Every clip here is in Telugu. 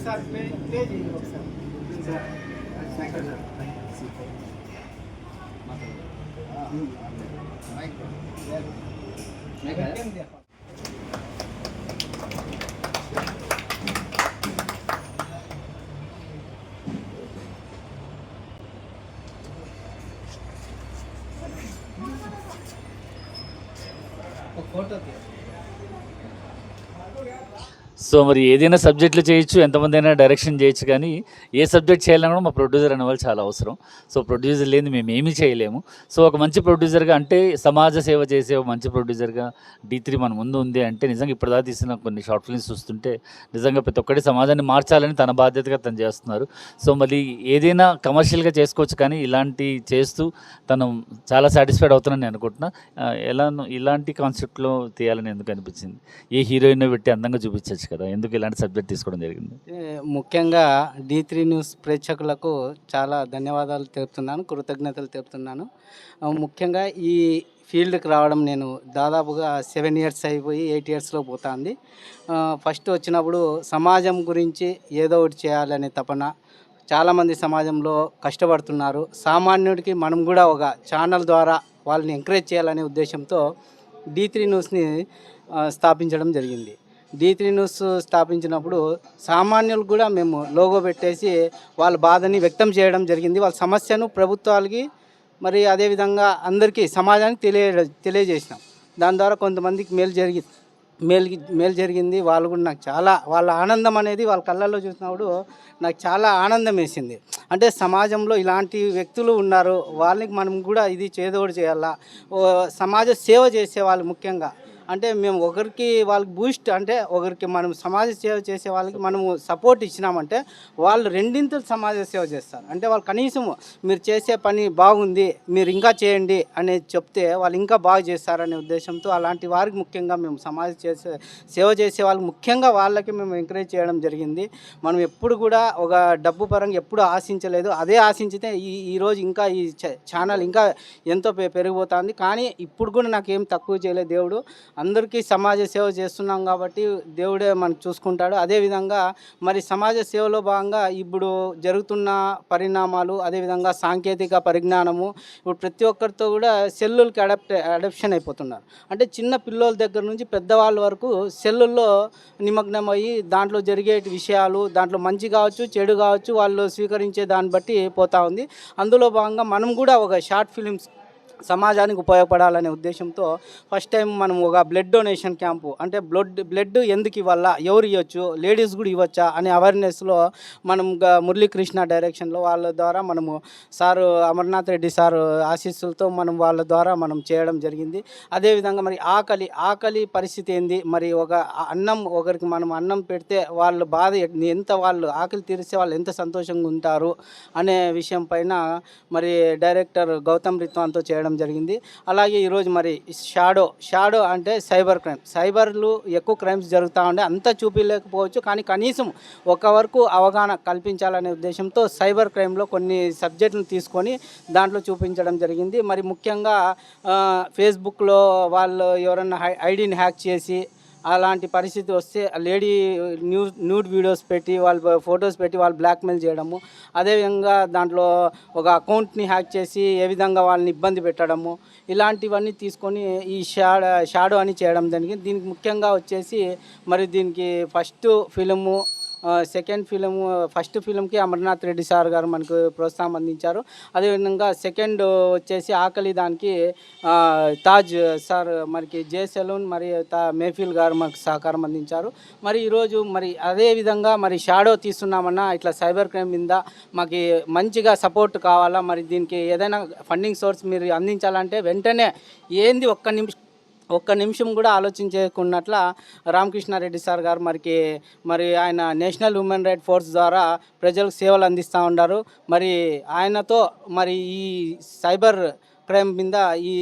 ఒకసారి ప్లే ప్లే చేయండి ఒకసారి ఒక ఫోటో తీయ సో మరి ఏదైనా సబ్జెక్టులు చేయొచ్చు ఎంతమంది అయినా డైరెక్షన్ చేయొచ్చు కానీ ఏ సబ్జెక్ట్ చేయాలన్నా కూడా మా ప్రొడ్యూసర్ అనే వాళ్ళు చాలా అవసరం. సో ప్రొడ్యూసర్ లేని మేము ఏమీ చేయలేము. సో ఒక మంచి ప్రొడ్యూసర్గా అంటే సమాజ సేవ చేసే ఒక మంచి ప్రొడ్యూసర్గా డీ త్రీ మన ముందు ఉంది అంటే నిజంగా ఇప్పటిదాకా తీసిన కొన్ని షార్ట్ ఫిల్మ్స్ చూస్తుంటే నిజంగా ప్రతి ఒక్కటి సమాజాన్ని మార్చాలని తన బాధ్యతగా తను చేస్తున్నారు. సో మళ్ళీ ఏదైనా కమర్షియల్గా చేసుకోవచ్చు కానీ ఇలాంటి చేస్తూ తను చాలా సాటిస్ఫైడ్ అవుతానని నేను అనుకుంటున్నా ఎలా ఇలాంటి కాన్సెప్ట్లో తీయాలని ఎందుకు అనిపించింది? ఏ హీరోయిన్ పెట్టి అందంగా చూపించచ్చు కదా ఎందుకు ఇలాంటి సబ్జెక్ట్ తీసుకోవడం జరిగింది? ముఖ్యంగా డీ త్రీ న్యూస్ ప్రేక్షకులకు చాలా ధన్యవాదాలు తెలుపుతున్నాను కృతజ్ఞతలు తెలుపుతున్నాను. ముఖ్యంగా ఈ ఫీల్డ్కి రావడం నేను దాదాపుగా సెవెన్ ఇయర్స్ అయిపోయి ఎయిట్ ఇయర్స్లో పోతుంది. ఫస్ట్ వచ్చినప్పుడు సమాజం గురించి ఏదో ఒకటి చేయాలనే తపన. చాలామంది సమాజంలో కష్టపడుతున్నారు. సామాన్యుడికి మనం కూడా ఒక ఛానల్ ద్వారా వాళ్ళని ఎంకరేజ్ చేయాలనే ఉద్దేశంతో డీ త్రీ న్యూస్ని స్థాపించడం జరిగింది. డీ త్రీ న్యూస్ స్థాపించినప్పుడు సామాన్యులకు కూడా మేము లోగో పెట్టేసి వాళ్ళ బాధని వ్యక్తం చేయడం జరిగింది. వాళ్ళ సమస్యను ప్రభుత్వాలకి మరి అదేవిధంగా అందరికీ సమాజానికి తెలియ తెలియజేసినాం. దాని ద్వారా కొంతమందికి మేలు జరిగి మేలు మేలు జరిగింది. వాళ్ళు కూడా నాకు చాలా వాళ్ళ ఆనందం అనేది వాళ్ళ కళ్ళల్లో చూసినప్పుడు నాకు చాలా ఆనందం వేసింది. అంటే సమాజంలో ఇలాంటి వ్యక్తులు ఉన్నారు. వాళ్ళకి మనం కూడా ఇది చేదోడు చేయాలా? సమాజ సేవ చేసే వాళ్ళు ముఖ్యంగా. అంటే మేము ఒకరికి వాళ్ళకి బూస్ట్ అంటే ఒకరికి మనం సమాజ సేవ చేసే వాళ్ళకి మనము సపోర్ట్ ఇచ్చినామంటే వాళ్ళు రెండింతలు సమాజ సేవ చేస్తారు. అంటే వాళ్ళు కనీసం మీరు చేసే పని బాగుంది మీరు ఇంకా చేయండి అనేది చెప్తే వాళ్ళు ఇంకా బాగా చేస్తారనే ఉద్దేశంతో అలాంటి వారికి ముఖ్యంగా మేము సమాజ చేసే సేవ చేసే వాళ్ళకి ముఖ్యంగా వాళ్ళకి మేము ఎంకరేజ్ చేయడం జరిగింది. మనం ఎప్పుడు కూడా ఒక డబ్బు పరంగా ఎప్పుడు ఆశించలేదు. అదే ఆశించితే ఈ ఈరోజు ఇంకా ఈ ఛానల్ ఇంకా ఎంతో పెరిగిపోతుంది. కానీ ఇప్పుడు కూడా నాకు ఏం తక్కువ చేయలేదు దేవుడు. అందరికీ సమాజ సేవ చేస్తున్నాం కాబట్టి దేవుడే మనం చూసుకుంటాడు. అదేవిధంగా మరి సమాజ సేవలో భాగంగా ఇప్పుడు జరుగుతున్న పరిణామాలు అదేవిధంగా సాంకేతిక పరిజ్ఞానము ఇప్పుడు ప్రతి ఒక్కరితో కూడా సెల్లులకి అడాప్ట్ అడాప్షన్ అయిపోతున్నారు. అంటే చిన్న పిల్లల దగ్గర నుంచి పెద్దవాళ్ళ వరకు సెల్లుల్లో నిమగ్నమయ్యి దాంట్లో జరిగే విషయాలు దాంట్లో మంచి కావచ్చు చెడు కావచ్చు వాళ్ళు స్వీకరించే దాన్ని బట్టి పోతూ ఉంది. అందులో భాగంగా మనం కూడా ఒక షార్ట్ ఫిలిమ్స్ సమాజానికి ఉపయోగపడాలనే ఉద్దేశంతో ఫస్ట్ టైం మనం ఒక బ్లడ్ డొనేషన్ క్యాంపు అంటే బ్లడ్ బ్లడ్ ఎందుకు ఇవ్వాలా ఎవరు ఇవ్వచ్చు లేడీస్ కూడా ఇవ్వచ్చా అనే అవేర్నెస్లో మనం మురళీకృష్ణ డైరెక్షన్లో వాళ్ళ ద్వారా మనము సారు అమర్నాథ్ రెడ్డి సార్ ఆశీస్సులతో మనం వాళ్ళ ద్వారా మనం చేయడం జరిగింది. అదేవిధంగా మరి ఆకలి ఆకలి పరిస్థితి ఏంది? మరి ఒక అన్నం ఒకరికి మనం అన్నం పెడితే వాళ్ళు బాధ ఎంత వాళ్ళు ఆకలి తీరిస్తే వాళ్ళు ఎంత సంతోషంగా ఉంటారు అనే విషయం పైన మరి డైరెక్టర్ గౌతమ్ రిత్వాన్తో చేయడం జరిగింది. అలాగే ఈరోజు మరి షాడో షాడో అంటే సైబర్ క్రైమ్. సైబర్లు ఎక్కువ క్రైమ్స్ జరుగుతూ ఉండే అంత చూపించలేకపోవచ్చు కానీ కనీసం ఒక వరకు అవగాహన కల్పించాలనే ఉద్దేశంతో సైబర్ క్రైమ్లో కొన్ని సబ్జెక్టును తీసుకొని దాంట్లో చూపించడం జరిగింది. మరి ముఖ్యంగా ఫేస్బుక్లో వాళ్ళు ఎవరన్నా ఐడిని హ్యాక్ చేసి అలాంటి పరిస్థితి వస్తే లేడీ న్యూస్ న్యూడ్ వీడియోస్ పెట్టి వాళ్ళ ఫొటోస్ పెట్టి వాళ్ళు బ్లాక్మెయిల్ చేయడము అదేవిధంగా దాంట్లో ఒక అకౌంట్ని హ్యాక్ చేసి ఏ విధంగా వాళ్ళని ఇబ్బంది పెట్టడము ఇలాంటివన్నీ తీసుకొని ఈ షాడో షాడో అని చేయడం దానికి దీనికి ముఖ్యంగా వచ్చేసి మరి దీనికి first film second film first ఫిలింకి Amarnath Reddy sir గారు మనకు ప్రోత్సాహం అందించారు. అదేవిధంగా సెకండ్ వచ్చేసి ఆకలి దానికి తాజ్ సార్ మనకి జే సెలూన్ మరి తా మేఫిల్ గారు మనకు సహకారం అందించారు. మరి ఈరోజు మరి అదేవిధంగా మరి షాడో తీస్తున్నామన్నా ఇట్లా సైబర్ క్రైమ్ మీద మాకు మంచిగా సపోర్ట్ కావాలా? మరి దీనికి ఏదైనా ఫండింగ్ సోర్స్ మీరు అందించాలంటే వెంటనే ఏంది ఒక్క నిమిషం ఒక్క నిమిషం కూడా ఆలోచించకున్నట్ల రామకృష్ణారెడ్డి సార్ గారు మరికి మరి ఆయన నేషనల్ హ్యూమన్ రైట్ ఫోర్స్ ద్వారా ప్రజలకు సేవలు అందిస్తూ ఉన్నారు మరి ఆయనతో మరి ఈ సైబర్ క్రైమ్ మీద ఈ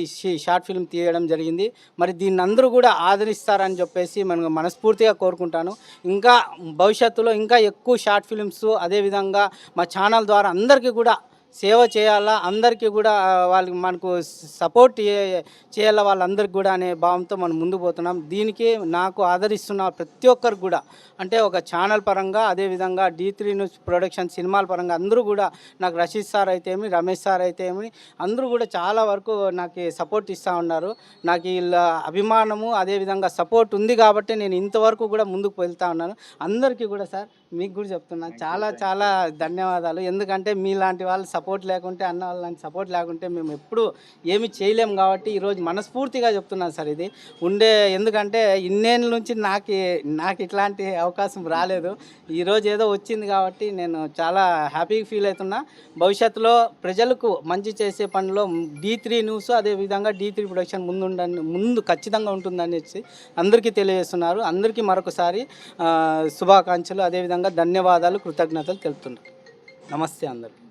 షార్ట్ ఫిల్మ్ తీయడం జరిగింది. మరి దీన్ని అందరూ కూడా ఆదరిస్తారని చెప్పేసి మనం మనస్ఫూర్తిగా కోరుకుంటాను. ఇంకా భవిష్యత్తులో ఇంకా ఎక్కువ షార్ట్ ఫిల్మ్స్ అదేవిధంగా మా ఛానల్ ద్వారా అందరికీ కూడా సేవ చేయాలా? అందరికీ కూడా వాళ్ళకి మనకు సపోర్ట్ చేయాలా వాళ్ళందరికీ కూడా అనే భావంతో మనం ముందు పోతున్నాం. దీనికి నాకు ఆదరిస్తున్న ప్రతి ఒక్కరికి కూడా అంటే ఒక ఛానల్ పరంగా అదేవిధంగా డీ త్రీ న్యూస్ ప్రొడక్షన్ సినిమాల పరంగా అందరూ కూడా నాకు రషీద్ సార్ అయితే ఏమి రమేష్ సార్ అయితే ఏమి అందరూ కూడా చాలా వరకు నాకు సపోర్ట్ ఇస్తూ ఉన్నారు. నాకు వీళ్ళ అభిమానము అదేవిధంగా సపోర్ట్ ఉంది కాబట్టి నేను ఇంతవరకు కూడా ముందుకు వెళ్తా ఉన్నాను. అందరికీ కూడా సార్ మీకు కూడా చెప్తున్నాను చాలా చాలా ధన్యవాదాలు. ఎందుకంటే మీలాంటి వాళ్ళు సపోర్ట్ లేకుంటే అన్న వాళ్ళని సపోర్ట్ లేకుంటే మేము ఎప్పుడు ఏమి చేయలేము కాబట్టి ఈరోజు మనస్ఫూర్తిగా చెప్తున్నాను సార్ ఇది. ఉండే ఎందుకంటే ఇన్నేళ్ళ నుంచి నాకు నాకు ఇట్లాంటి అవకాశం రాలేదు. ఈరోజు ఏదో వచ్చింది కాబట్టి నేను చాలా హ్యాపీగా ఫీల్ అవుతున్నా. భవిష్యత్తులో ప్రజలకు మంచి చేసే పనిలో డీ త్రీ న్యూస్ అదేవిధంగా డీ త్రీ ప్రొడక్షన్ ముందు ఉందని ముందు ఖచ్చితంగా ఉంటుందనేసి అందరికీ తెలియజేస్తున్నారు. అందరికీ మరొకసారి శుభాకాంక్షలు. అదేవిధంగా ధన్యవాదాలు కృతజ్ఞతలు తెలుపుతున్నారు నమస్తే అందరికీ.